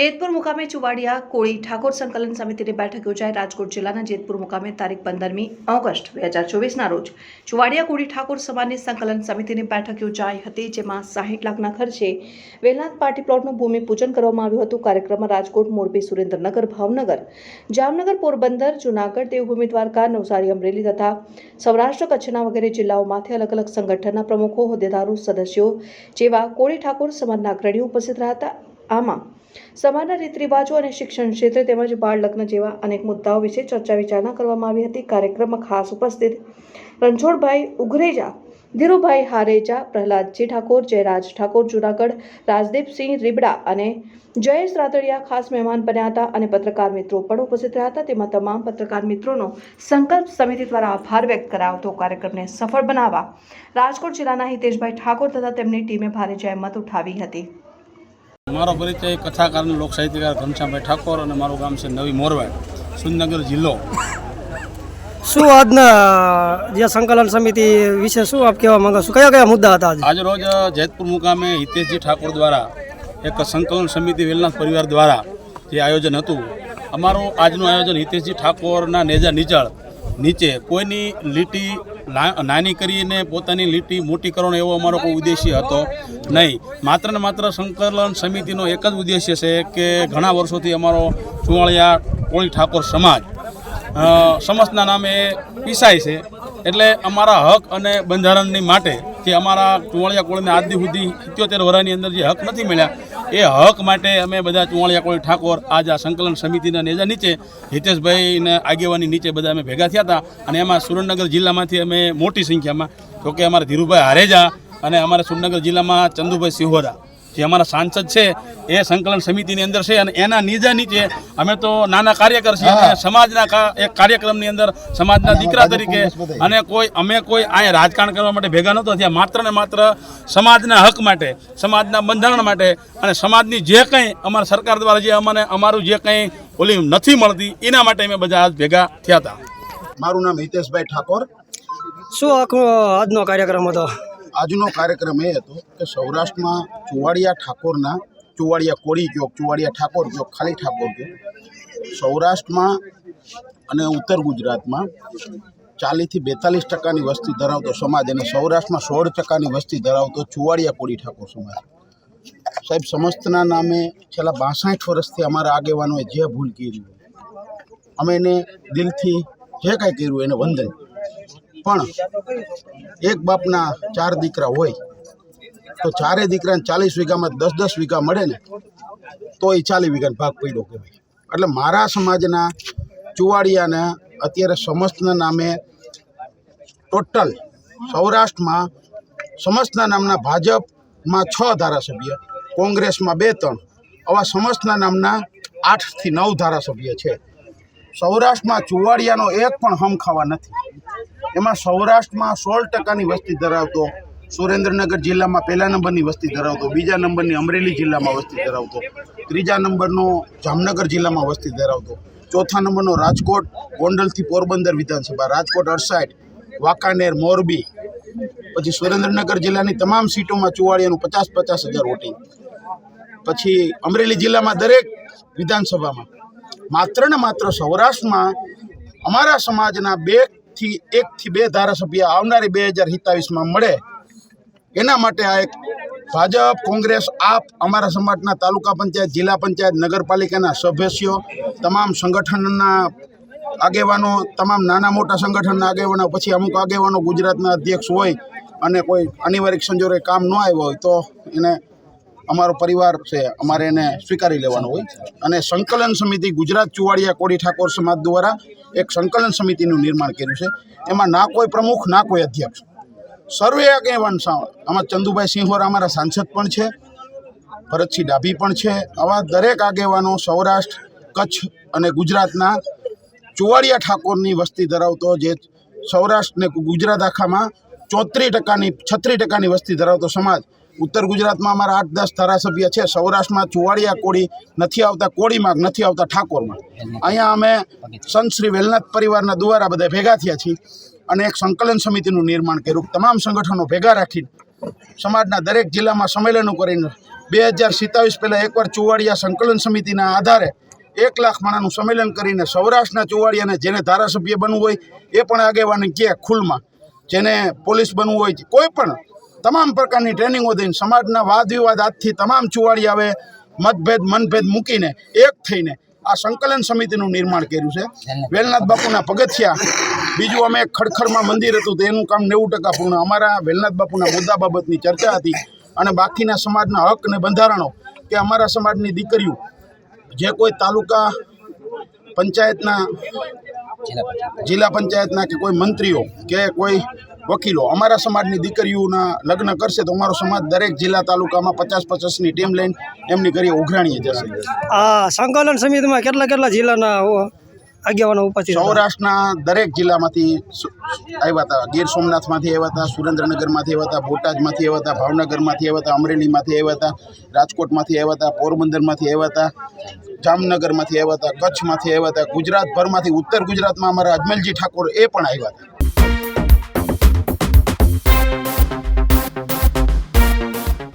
જેતપુર મુકામે ચુવાડિયા કોળી ઠાકોર સંકલન સમિતિની બેઠક યોજાઈ. રાજકોટ જિલ્લાના જેતપુર મુકામે તારીખ પંદરમી ઓગસ્ટ બે હજાર ચોવીસના રોજ ચુવાડિયા કોળી ઠાકોર સમાજની સંકલન સમિતિની બેઠક યોજાઈ હતી, જેમાં સાહીઠ લાખના ખર્ચે વેલનાથ પાર્ટી પ્લોટનું ભૂમિપૂજન કરવામાં આવ્યું હતું. કાર્યક્રમમાં રાજકોટ, મોરબી, સુરેન્દ્રનગર, ભાવનગર, જામનગર, પોરબંદર, જૂનાગઢ, દેવભૂમિ દ્વારકા, નવસારી, અમરેલી તથા સૌરાષ્ટ્ર કચ્છના વગેરે જિલ્લાઓમાંથી અલગ અલગ સંગઠનના પ્રમુખો, હોદ્દેદારો, સદસ્યો જેવા કોળી ઠાકોર સમાજના અગ્રણીઓ ઉપસ્થિત રહ્યા હતા. આમાં સમાજના રીત રિવાજો અને શિક્ષણ ક્ષેત્રે તેમજ બાળ લગ્ન જેવા અનેક મુદ્દાઓ વિશે ચર્ચા વિચારણા કરવામાં આવી હતી. કાર્યક્રમમાં ખાસ ઉપસ્થિત રણછોડભાઈ ઉઘરેજા, ધીરુભાઈ હારેજા, પ્રહલાદજી ઠાકોર, જયરાજ ઠાકોર, જુનાગઢ રાજદીપસિંહ રીબડા અને જયેશ રાતડિયા ખાસ મહેમાન બન્યા હતા અને પત્રકાર મિત્રો પણ ઉપસ્થિત રહ્યા હતા. તેમાં તમામ પત્રકાર મિત્રોનો સંકલ્પ સમિતિ દ્વારા આભાર વ્યક્ત કરાવતો કાર્યક્રમને સફળ બનાવવા રાજકોટ જિલ્લાના હિતેશભાઈ ઠાકોર તથા તેમની ટીમે ભારે જહેમત ઉઠાવી હતી. મારો પરિચય કથાકાર અને લોક સાહિત્યકાર ઘનશ્યામભાઈ ઠાકોર અને મારું ગામ છે નવી મોરવાડ સુરનગર જિલ્લો. શું આજના જે સંકલન સમિતિ વિશે શું આપ કહેવા માંગો છો? કયા કયા મુદ્દા હતા આજે રોજ જેતપુર મુકામે હિતેશજી ઠાકોર દ્વારા એક સંકલન સમિતિ વેલનાથ પરિવાર દ્વારા જે આયોજન હતું અમારું આજનું આયોજન હિતેશજી ઠાકોરના નેજા નીચળ નીચે કોઈની લીટી નાની કરીને પોતાની લીટી મોટી કરવાનો એવો અમારો કોઈ ઉદ્દેશ્ય હતો નહીં. માત્ર ને માત્ર સંકલન સમિતિનો એક જ ઉદ્દેશ્ય છે કે ઘણા વર્ષોથી અમારો ચુવાળિયા કોળી ઠાકોર સમાજ સમાજના નામે પીસાય છે. એટલે અમારા હક અને બંધારણની માટે જે અમારા ચુવાળિયા કોળીને આજની સુધી સિત્યોતેર વર્ષની અંદર જે હક નથી મળ્યા એ હક માટે અમે બધા ચુવાળિયા કોઈ ઠાકોર આજ આ સંકલન સમિતિના નેજા નીચે હિતેશભાઈને આગેવાની નીચે બધા અમે ભેગા થયા હતા. અને એમાં સુરેન્દ્રનગર જિલ્લામાંથી અમે મોટી સંખ્યામાં, જોકે અમારા ધીરુભાઈ હારેજા અને અમારા સુરેન્દ્રનગર જિલ્લામાં ચંદુભાઈ સિહોરા. જે અમારા સાંસદ છે એ સંકલન સમિતિની અંદર છે અને એના નીજા નીચે અમે તો નાના કાર્યકર છીએ અને સમાજના એક કાર્યક્રમની અંદર સમાજના દીકરા તરીકે અને કોઈ અમે કોઈ અહીંયા રાજકારણ કરવા માટે ભેગા નહોતો થયા માત્ર ને માત્ર સમાજના હક માટે સમાજના બંધારણ માટે અને સમાજની જે કંઈ અમારા સરકાર દ્વારા જે અમને અમારું જે કંઈ ઓલી નથી મળતી એના માટે અમે બધા આજ ભેગા થયા હતા. મારું નામ હિતેશભાઈ ઠાકોર. શું આખો આજનો કાર્યક્રમ હતો? આજનો કાર્યક્રમ એ હતો કે સૌરાષ્ટ્રમાં ચુવાડિયા ઠાકોરના, ચુવાડિયા કોળી ચોક ચુવાડિયા ઠાકોર ચોક ખાલી ઠાકોર ચોક સૌરાષ્ટ્રમાં અને ઉત્તર ગુજરાતમાં ચાલીસથી બેતાલીસ ટકાની વસ્તી ધરાવતો સમાજ અને સૌરાષ્ટ્રમાં સોળ ટકાની વસ્તી ધરાવતો ચુવાડિયા કોળી ઠાકોર સમાજ. સાહેબ, સમસ્તના નામે છેલ્લા બાસઠ વર્ષથી અમારા આગેવાનોએ જે ભૂલ કરી, અમે એને દિલથી જે કાંઈ કર્યું એને વંદન. પણ એક બાપના ચાર દીકરા હોય, તો ચારે દીકરાને ચાલીસ વીઘામાં દસ દસ વીઘા મળે ને, તો એ ચાલીસ વીઘાનો ભાગ પડ્યો કહેવાય. એટલે મારા સમાજના ચુવાડિયાના અત્યારે સમસ્તના નામે ટોટલ સૌરાષ્ટ્રમાં સમસ્તના નામના ભાજપમાં છ ધારાસભ્ય, કોંગ્રેસમાં બે ત્રણ, આવા સમસ્તના નામના આઠથી નવ ધારાસભ્ય છે. સૌરાષ્ટ્રમાં ચુવાડિયાનો એક પણ હમ ખાવા નથી. એમાં સૌરાષ્ટ્રમાં સોળ ટકાની વસ્તી ધરાવતો, સુરેન્દ્રનગર જિલ્લામાં પહેલા નંબરની વસ્તી ધરાવતો, બીજા નંબરની અમરેલી જિલ્લામાં વસ્તી ધરાવતો, ત્રીજા નંબરનો જામનગર જિલ્લામાં વસ્તી ધરાવતો, ચોથા નંબરનો રાજકોટ, ગોંડલથી પોરબંદર વિધાનસભા, રાજકોટ અડસાઠ, વાંકાનેર, મોરબી, પછી સુરેન્દ્રનગર જિલ્લાની તમામ સીટોમાં ચુવાળીયાનું પચાસ પચાસ હજાર વોટિંગ, પછી અમરેલી જિલ્લામાં દરેક વિધાનસભામાં, માત્ર ને માત્ર સૌરાષ્ટ્રમાં અમારા સમાજના બે થી એકથી બે ધારાસભ્ય આવનારી બે હજાર સિત્તાવીસમાં મળે. એના માટે આ એક ભાજપ, કોંગ્રેસ, આપ, અમારા સમાજના તાલુકા પંચાયત, જિલ્લા પંચાયત, નગરપાલિકાના સદસ્યો તમામ સંગઠનના આગેવાનો, તમામ નાના મોટા સંગઠનના આગેવાનો, પછી અમુક આગેવાનો ગુજરાતના અધ્યક્ષ હોય અને કોઈ અનિવાર્ય સંજોગે કામ ન આવ્યો હોય તો એને અમારો પરિવાર છે, અમારે એને સ્વીકારી લેવાનો હોય. અને સંકલન સમિતિ ગુજરાત ચુવાડિયા કોડી ઠાકોર સમાજ દ્વારા એક સંકલન સમિતિનું નિર્માણ કર્યું છે. એમાં ના કોઈ પ્રમુખ, ના કોઈ અધ્યક્ષ. સર્વે આગેવાન આમાં ચંદુભાઈ સિંહોરા અમારા સાંસદ પણ છે, ભરતસિંહ ડાભી પણ છે. આવા દરેક આગેવાનો સૌરાષ્ટ્ર, કચ્છ અને ગુજરાતના ચુવાડિયા ઠાકોરની વસ્તી ધરાવતો જે સૌરાષ્ટ્ર ને ગુજરાત આખામાં ચોત્રીસ ટકાની, છત્રીસ ટકાની વસ્તી ધરાવતો સમાજ ઉત્તર ગુજરાતમાં અમારા આઠ દસ ધારાસભ્ય છે. સૌરાષ્ટ્રમાં ચુવાડિયા કોળી નથી આવતા, કોળીમાં નથી આવતા, ઠાકોરમાં. અહીંયા અમે સંત શ્રી વેલનાથ પરિવારના દ્વારા બધા ભેગા થયા છીએ અને એક સંકલન સમિતિનું નિર્માણ કર્યું. તમામ સંગઠનો ભેગા રાખીને સમાજના દરેક જિલ્લામાં સંમેલનો કરીને બે હજાર સિત્તાવીસ પહેલાં એકવાર ચુવાડિયા સંકલન સમિતિના આધારે એક લાખ માણાનું સંમેલન કરીને સૌરાષ્ટ્રના ચુવાડિયાને જેને ધારાસભ્ય બનવું હોય એ પણ આગેવાની કે ખુલ્લમાં જેને પોલીસ બનવું હોય, કોઈ પણ તમામ પ્રકારની ટ્રેનિંગો દઈને સમાજના વાદ વિવાદ આજથી તમામ ચુવાડિયા આવે મતભેદ મનભેદ મૂકીને એક થઈને આ સંકલન સમિતિનું નિર્માણ કર્યું છે. વેલનાથ બાપુના પગથિયા બીજું અમે ખડખડમાં ખડખરમાં મંદિર હતું તો એનું કામ નેવું ટકા પૂર્ણ. અમારા વેલનાથ બાપુના મુદ્દા બાબતની ચર્ચા હતી અને બાકીના સમાજના હક અને બંધારણો કે અમારા સમાજની દીકરીઓ જે કોઈ તાલુકા પંચાયતના જિલ્લા પંચાયતના કે કોઈ મંત્રીઓ કે કોઈ વકીલો અમારા સમાજની દીકરીઓના લગ્ન કરશે તો અમારો સમાજ દરેક જિલ્લા તાલુકામાં પચાસ પચાસની ટીમ લઈને એમની ઘરે ઉઘરાણીએ જશે. આ સંકલન સમિતિમાં કેટલા કેટલા જિલ્લાના આગેવાનો ઉપસ્થિત સૌરાષ્ટ્રના દરેક જિલ્લામાંથી આવ્યા હતા. ગીર સોમનાથમાંથી આવ્યા હતા સુરેન્દ્રનગરમાંથી આવ્યા હતા બોટાદમાંથી આવ્યા હતા ભાવનગરમાંથી આવ્યા હતા અમરેલીમાંથી આવ્યા હતા રાજકોટમાંથી આવ્યા હતા પોરબંદરમાંથી આવ્યા હતા જામનગરમાંથી આવ્યા હતા કચ્છમાંથી આવ્યા હતા ગુજરાતભરમાંથી ઉત્તર ગુજરાતમાં અમારા અજમલજી ઠાકોર એ પણ આવ્યા હતા.